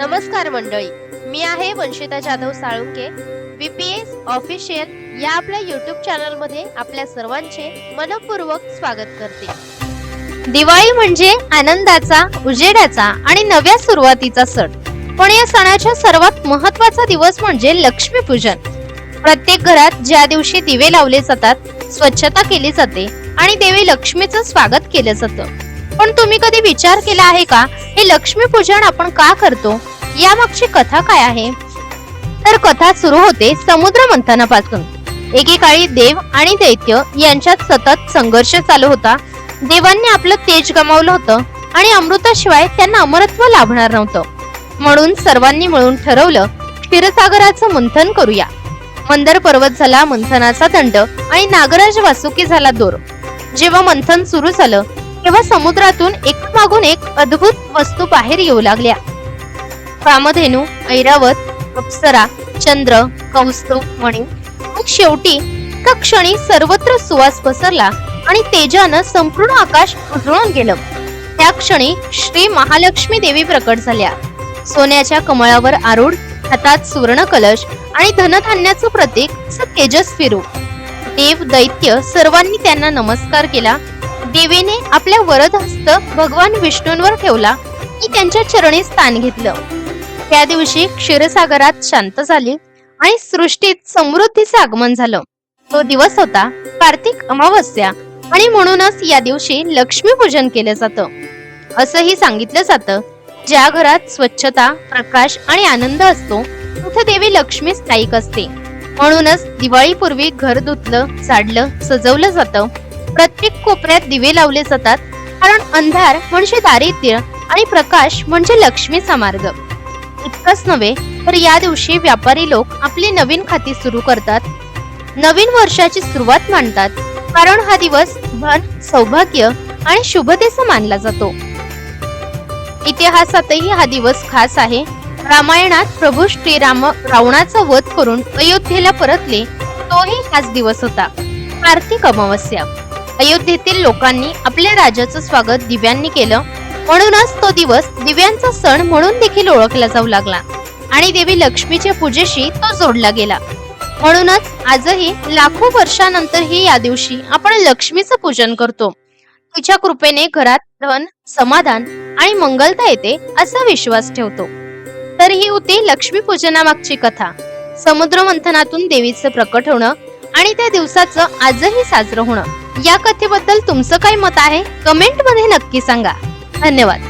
नमस्कार मंडळी. मी आहे वंशिता जाधव साळुंके बीपीएस ऑफिशियल या आपल्या युट्यूब चॅनलमध्ये आपल्या सर्वांचे मनपूर्वक स्वागत करते. दिवाळी म्हणजे आनंदाचा उजेडाचा आणि नव्या सुरुवातीचा सण. पण या सणाच्या सर्वात महत्त्वाचा दिवस म्हणजे लक्ष्मीपूजन. प्रत्येक घरात ज्या दिवशी दिवे लावले जातात स्वच्छता केली जाते आणि देवी लक्ष्मीचं स्वागत केलं जातं. पण तुम्ही कधी विचार केला आहे का हे लक्ष्मीपूजन आपण का करतो? यामागची कथा काय आहे? तर कथा सुरू होते समुद्र मंथनापासून. एकेकाळी देव आणि दैत्य यांच्यात सतत संघर्ष चालू होता. देवांनी आपलं तेज गमावलं होतं आणि अमृताशिवाय त्यांना अमरत्व लाभणार नव्हतं. म्हणून सर्वांनी मिळून ठरवलं क्षीरसागराचं मंथन करूया. मंदर पर्वत झाला मंथनाचा दंड आणि नागराज वासुकी झाला दोर. जेव्हा मंथन सुरू झालं तेव्हा समुद्रातून एक मागून एक अद्भुत वस्तू बाहेर येऊ लागल्या. कामधेनू ऐरावत अप्सरा चंद्र कौस्तुभ मणी मग शेवटी एका क्षणी सर्वत्र सुवास पसरला आणि तेजानं संपूर्ण आकाश उजळून गेलं. त्या क्षणी श्री महालक्ष्मी देवी प्रकट झाल्या. सोन्याच्या कमळावर आरूढ हातात सुवर्ण कलश आणि धनधान्याचं प्रतीक असं फिरू देव दैत्य सर्वांनी त्यांना नमस्कार केला देवीने आपल्या वरद हस्त भगवान विष्णूंवर ठेवला. की त्यांच्या चरणी स्थान घेतलं. त्या दिवशी क्षीरसागरात शांत झाली आणि सृष्टीत समृद्धीचे आगमन झालं. तो दिवस होता कार्तिक अमावस्या आणि म्हणूनच या दिवशी लक्ष्मी पूजन केलं जातं. असंही सांगितलं जातं ज्या घरात स्वच्छता प्रकाश आणि आनंद असतो तिथे देवी लक्ष्मी स्थायिक असते. म्हणूनच दिवाळीपूर्वी घर धुतलं झाडलं सजवलं जातं. प्रत्येक कोपऱ्यात दिवे लावले जातात कारण अंधार म्हणजे दारिद्र्य आणि प्रकाश म्हणजे लक्ष्मीचा मार्ग इतकंच नव्हे तर या दिवशी व्यापारी लोक आपली नवीन खाती सुरू करतात. नवीन वर्षाची सुरुवात मानतात कारण हा दिवस धन सौभाग्य आणि शुभतेचा मानला जातो. इतिहासातही हा दिवस खास आहे. रामायणात प्रभू श्रीराम रावणाचा वध करून अयोध्येला परतले तोही हाच दिवस होता. कार्तिक अमावस्या. अयोध्येतील लोकांनी आपल्या राजाचं स्वागत दिव्यांनी केलं. म्हणूनच तो दिवस दिव्यांचा सण म्हणून देखील ओळखला जाऊ लागला आणि देवी लक्ष्मीच्या पूजेशी तो जोडला गेला. म्हणूनच आजही लाखो वर्षानंतरही या दिवशी आपण लक्ष्मीचं पूजन करतो. तिच्या कृपेने घरात धन समाधान आणि मंगलता येते असा विश्वास ठेवतो. तर ही होती लक्ष्मी पूजनामागची कथा. समुद्र मंथनातून देवीचं प्रकट होणं आणि त्या दिवसाचं आजही साजरं होणं. या कथेबद्दल तुमचं काय मत आहे? कमेंटमध्ये नक्की सांगा. धन्यवाद.